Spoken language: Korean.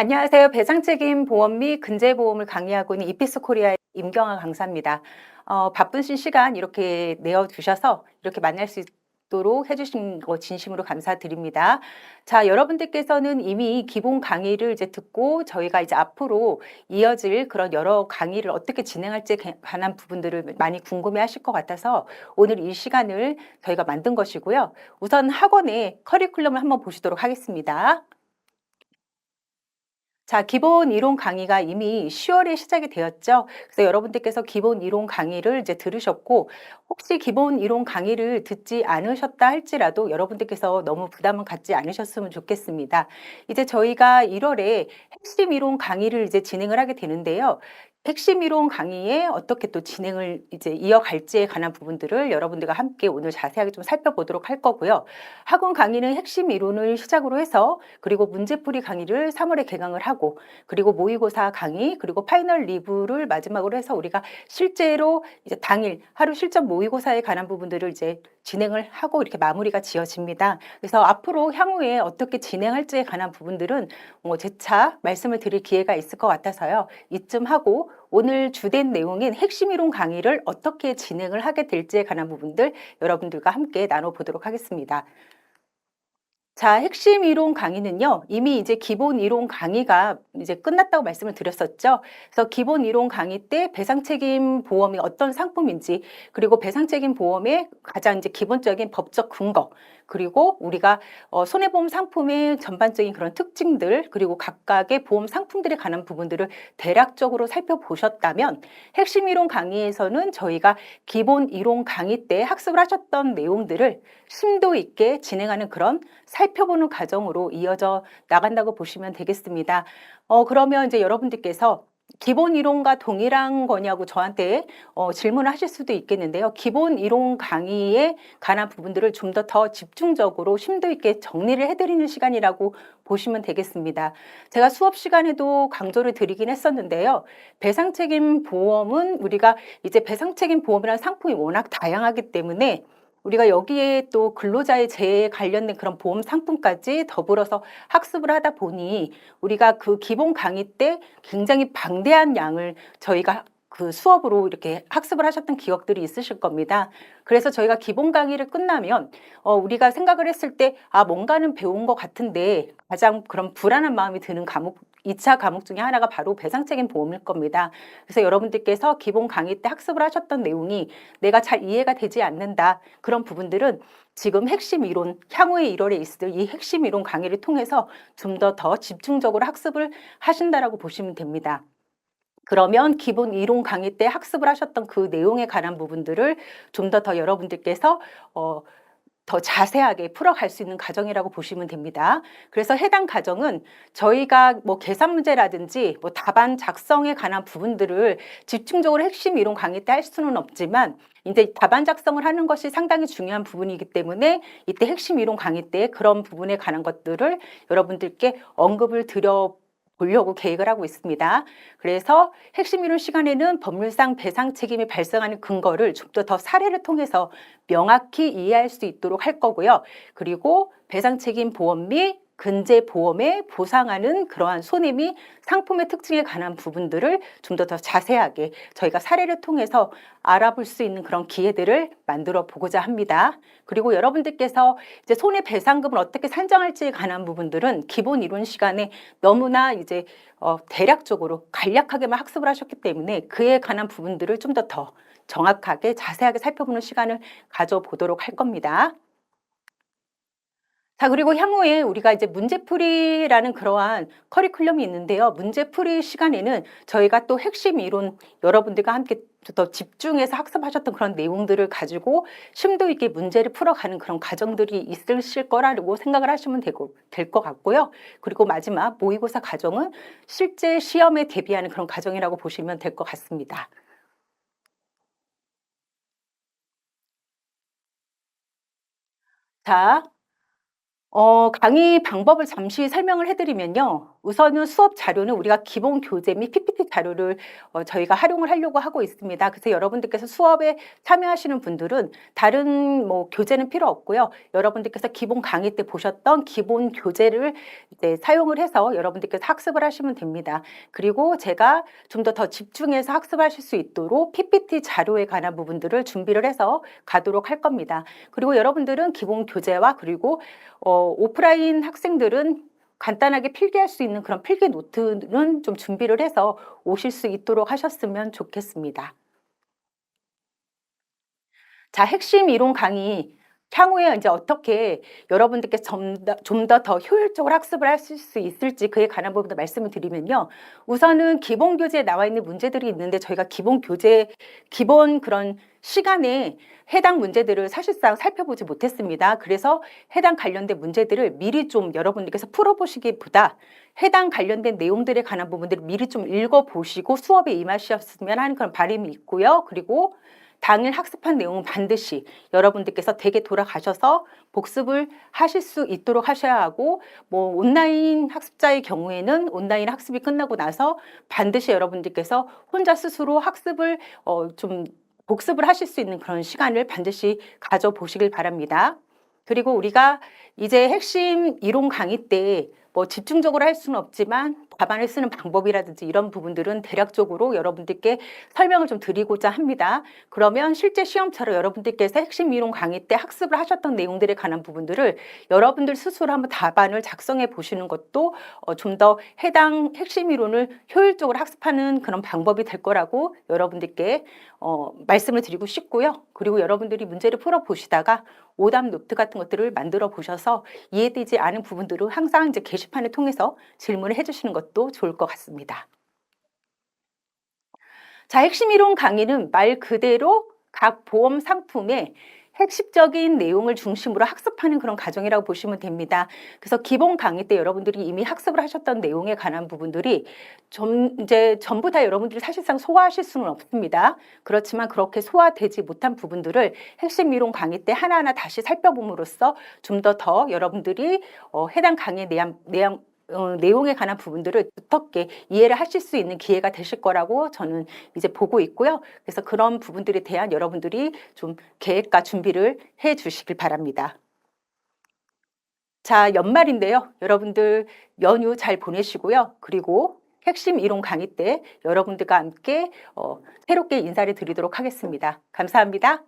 안녕하세요. 배상책임 보험 및 근제보험을 강의하고 있는 이피스 코리아의 임경아 강사입니다. 어, 바쁘신 시간 이렇게 내어주셔서 이렇게 만날 수 있도록 해주신 거 진심으로 감사드립니다. 자, 여러분들께서는 이미 기본 강의를 이제 듣고 저희가 이제 앞으로 이어질 그런 여러 강의를 어떻게 진행할지에 관한 부분들을 많이 궁금해 하실 것 같아서 오늘 이 시간을 저희가 만든 것이고요. 우선 학원의 커리큘럼을 한번 보시도록 하겠습니다. 자, 기본 이론 강의가 이미 10월에 시작이 되었죠. 그래서 여러분들께서 기본 이론 강의를 이제 들으셨고, 혹시 기본 이론 강의를 듣지 않으셨다 할지라도 여러분들께서 너무 부담을 갖지 않으셨으면 좋겠습니다. 이제 저희가 1월에 핵심 이론 강의를 이제 진행을 하게 되는데요. 핵심 이론 강의에 어떻게 또 진행을 이제 이어갈지에 관한 부분들을 여러분들과 함께 오늘 자세하게 좀 살펴보도록 할 거고요. 학원 강의는 핵심 이론을 시작으로 해서 그리고 문제풀이 강의를 3월에 개강을 하고 그리고 모의고사 강의 그리고 파이널 리뷰를 마지막으로 해서 우리가 실제로 이제 당일 하루 실전 모의고사에 관한 부분들을 이제 진행을 하고 이렇게 마무리가 지어집니다. 그래서 앞으로 향후에 어떻게 진행할지에 관한 부분들은 뭐 재차 말씀을 드릴 기회가 있을 것 같아서요. 이쯤 하고 오늘 주된 내용인 핵심 이론 강의를 어떻게 진행을 하게 될지에 관한 부분들 여러분들과 함께 나눠보도록 하겠습니다. 자, 핵심 이론 강의는요, 이미 이제 기본 이론 강의가 이제 끝났다고 말씀을 드렸었죠. 그래서 기본 이론 강의 때 배상 책임 보험이 어떤 상품인지, 그리고 배상 책임 보험의 가장 이제 기본적인 법적 근거, 그리고 우리가 어, 손해보험 상품의 전반적인 그런 특징들 그리고 각각의 보험 상품들에 관한 부분들을 대략적으로 살펴보셨다면 핵심 이론 강의에서는 저희가 기본 이론 강의 때 학습을 하셨던 내용들을 심도 있게 진행하는 그런 살펴보는 과정으로 이어져 나간다고 보시면 되겠습니다. 어, 그러면 이제 여러분들께서 기본 이론과 동일한 거냐고 저한테 어, 질문을 하실 수도 있겠는데요. 기본 이론 강의에 관한 부분들을 좀 더 더 집중적으로 심도 있게 정리를 해드리는 시간이라고 보시면 되겠습니다. 제가 수업 시간에도 강조를 드리긴 했었는데요. 배상 책임 보험은 우리가 이제 배상 책임 보험이라는 상품이 워낙 다양하기 때문에 우리가 여기에 또 근로자의 재해에 관련된 그런 보험 상품까지 더불어서 학습을 하다 보니 우리가 그 기본 강의 때 굉장히 방대한 양을 저희가 그 수업으로 이렇게 학습을 하셨던 기억들이 있으실 겁니다. 그래서 저희가 기본 강의를 끝나면 어, 우리가 생각을 했을 때 아 뭔가는 배운 것 같은데 가장 그런 불안한 마음이 드는 과목 2차 과목 중에 하나가 바로 배상 책임 보험일 겁니다. 그래서 여러분들께서 기본 강의 때 학습을 하셨던 내용이 내가 잘 이해가 되지 않는다. 그런 부분들은 지금 핵심 이론, 향후의 1월에 있을 이 핵심 이론 강의를 통해서 좀더더 집중적으로 학습을 하신다라고 보시면 됩니다. 그러면 기본 이론 강의 때 학습을 하셨던 그 내용에 관한 부분들을 좀 더더 여러분들께서 어, 더 자세하게 풀어갈 수 있는 과정이라고 보시면 됩니다. 그래서 해당 과정은 저희가 뭐 계산 문제라든지 뭐 답안 작성에 관한 부분들을 집중적으로 핵심 이론 강의 때 할 수는 없지만 이제 답안 작성을 하는 것이 상당히 중요한 부분이기 때문에 이때 핵심 이론 강의 때 그런 부분에 관한 것들을 여러분들께 언급을 드려 보려고 계획을 하고 있습니다. 그래서 핵심 이론 시간에는 법률상 배상 책임이 발생하는 근거를 좀더 사례를 통해서 명확히 이해할 수 있도록 할 거고요. 그리고 배상 책임 보험 및 근제 보험에 보상하는 그러한 손해미 상품의 특징에 관한 부분들을 좀 더 더 자세하게 저희가 사례를 통해서 알아볼 수 있는 그런 기회들을 만들어 보고자 합니다. 그리고 여러분들께서 이제 손해 배상금을 어떻게 산정할지에 관한 부분들은 기본 이론 시간에 너무나 이제 어, 대략적으로 간략하게만 학습을 하셨기 때문에 그에 관한 부분들을 좀 더더 정확하게 자세하게 살펴보는 시간을 가져보도록 할 겁니다. 자, 그리고 향후에 우리가 이제 문제풀이라는 그러한 커리큘럼이 있는데요. 문제풀이 시간에는 저희가 또 핵심 이론 여러분들과 함께 더 집중해서 학습하셨던 그런 내용들을 가지고 심도 있게 문제를 풀어가는 그런 과정들이 있으실 거라고 생각을 하시면 되고 될 것 같고요. 그리고 마지막 모의고사 과정은 실제 시험에 대비하는 그런 과정이라고 보시면 될 것 같습니다. 자, 어, 강의 방법을 잠시 설명을 해드리면요. 우선은 수업 자료는 우리가 기본 교재 및 PPT 자료를 어, 저희가 활용을 하려고 하고 있습니다. 그래서 여러분들께서 수업에 참여하시는 분들은 다른 뭐 교재는 필요 없고요. 여러분들께서 기본 강의 때 보셨던 기본 교재를 이제 사용을 해서 여러분들께서 학습을 하시면 됩니다. 그리고 제가 좀 더 더 집중해서 학습하실 수 있도록 PPT 자료에 관한 부분들을 준비를 해서 가도록 할 겁니다. 그리고 여러분들은 기본 교재와 그리고 어, 오프라인 학생들은 간단하게 필기할 수 있는 그런 필기 노트는 좀 준비를 해서 오실 수 있도록 하셨으면 좋겠습니다. 자, 핵심 이론 강의 향후에 이제 어떻게 여러분들께 좀 더 더 효율적으로 학습을 하실 수 있을지 그에 관한 부분도 말씀을 드리면요. 우선은 기본 교재에 나와 있는 문제들이 있는데 저희가 기본 교재 기본 그런 시간에 해당 문제들을 사실상 살펴보지 못했습니다. 그래서 해당 관련된 문제들을 미리 좀 여러분들께서 풀어보시기보다 해당 관련된 내용들에 관한 부분들을 미리 좀 읽어보시고 수업에 임하셨으면 하는 그런 바람이 있고요. 그리고 당일 학습한 내용은 반드시 여러분들께서 댁에 돌아가셔서 복습을 하실 수 있도록 하셔야 하고 뭐 온라인 학습자의 경우에는 온라인 학습이 끝나고 나서 반드시 여러분들께서 혼자 스스로 학습을 어, 좀 복습을 하실 수 있는 그런 시간을 반드시 가져보시길 바랍니다. 그리고 우리가 이제 핵심 이론 강의 때 뭐 집중적으로 할 수는 없지만 답안을 쓰는 방법이라든지 이런 부분들은 대략적으로 여러분들께 설명을 좀 드리고자 합니다. 그러면 실제 시험처럼 여러분들께서 핵심 이론 강의 때 학습을 하셨던 내용들에 관한 부분들을 여러분들 스스로 한번 답안을 작성해 보시는 것도 어, 좀 더 해당 핵심 이론을 효율적으로 학습하는 그런 방법이 될 거라고 여러분들께 어, 말씀을 드리고 싶고요. 그리고 여러분들이 문제를 풀어 보시다가 오답 노트 같은 것들을 만들어 보셔서 이해되지 않은 부분들은 항상 이제 게시판을 통해서 질문을 해주시는 것도 좋을 것 같습니다. 자, 핵심 이론 강의는 말 그대로 각 보험 상품의 핵심적인 내용을 중심으로 학습하는 그런 과정이라고 보시면 됩니다. 그래서 기본 강의 때 여러분들이 이미 학습을 하셨던 내용에 관한 부분들이 좀 이제 전부 다 여러분들이 사실상 소화하실 수는 없습니다. 그렇지만 그렇게 소화되지 못한 부분들을 핵심 이론 강의 때 하나하나 다시 살펴봄으로써 좀 더더 여러분들이 어, 해당 강의 내용, 내용 어, 내용에 관한 부분들을 두텁게 이해를 하실 수 있는 기회가 되실 거라고 저는 이제 보고 있고요. 그래서 그런 부분들에 대한 여러분들이 좀 계획과 준비를 해 주시길 바랍니다. 자, 연말인데요. 여러분들 연휴 잘 보내시고요. 그리고 핵심 이론 강의 때 여러분들과 함께 어, 새롭게 인사를 드리도록 하겠습니다. 감사합니다.